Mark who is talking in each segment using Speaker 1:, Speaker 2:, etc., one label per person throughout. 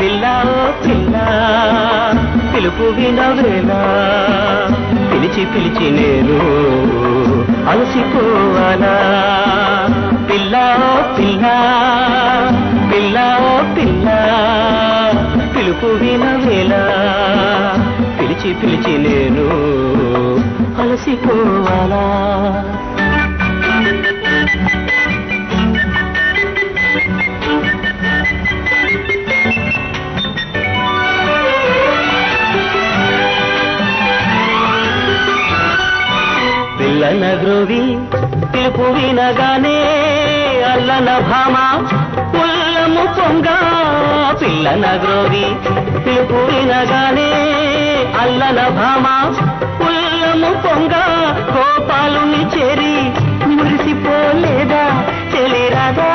Speaker 1: పిల్ల పిల్ల పిలుపు వినవేలా పిలిచి పిలిచి నేను అలసిపోవాలా. పిల్ల పిల్లా పిల్ల పిల్లా పిలుపు వినవేలా పిలిచి పిలిచి నేను అలసిపోవాలా. పిల్లన గ్రోవి పిలుపు వినగానే అల్లన భామ పుల్లము పొంగ పిల్లన గ్రోవి పిలుపు వినగానే అల్లన భామ పుల్లము పొంగ గోపాలుని చేరి మురిసిపోలేదా చెలిరాదా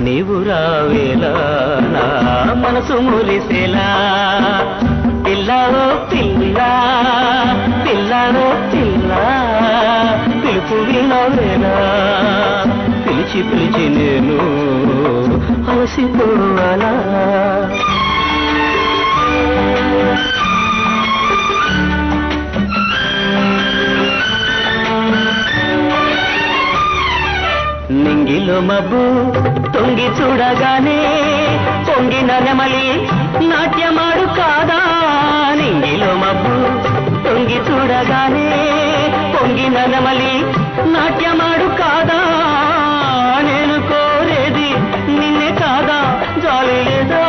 Speaker 1: నీవు రావేలా నా మనసు మురిసేలా? పిల్లాలో పిల్ల పిల్లాలో పిల్ల పిలుపు వినవేనా పిలిచి పిలిచి నేను అలసిపోవాలా? నింగిలో మబ్బు తొంగి చూడగానే పొంగిన నెమలి నాట్యమాడు కాదా? నింగిలో మబ్బు తొంగి చూడగానే పొంగిన నెమలి నాట్యమాడు కాదా? నేను కోరేది నిన్నే కాదా? జాలి లేదా?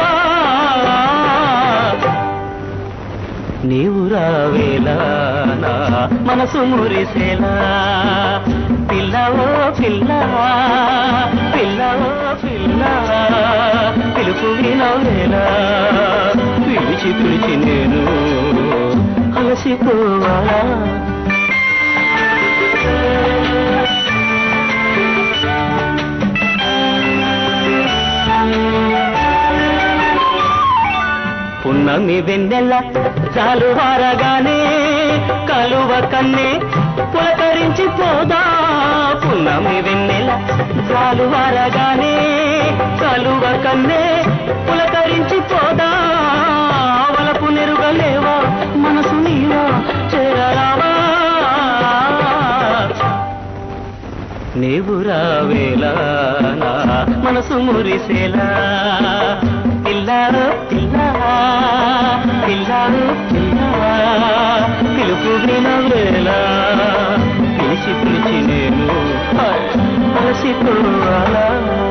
Speaker 1: నీవు రావేలా మనసు మురిసేలా పిల్లవో పిల్లవా పిల్లవో పిల్లవా పిలుపు వినవేలా పిలిచి పిలిచి నేను అలసిపోవాలా. పున్నమి వెన్నెల చాలు వారగానే కలువ కన్నే చాలు వారగానే కలువ కన్నే పులకరించి పోదా. వలపు నెరుగలేవా మనసు నీవా చేరరావా. నీవు రావేలా మనసు మురిసేలా. పిల్లారో పిల్ల పిలిచి పిలిచి నేను అలసిపోవాలా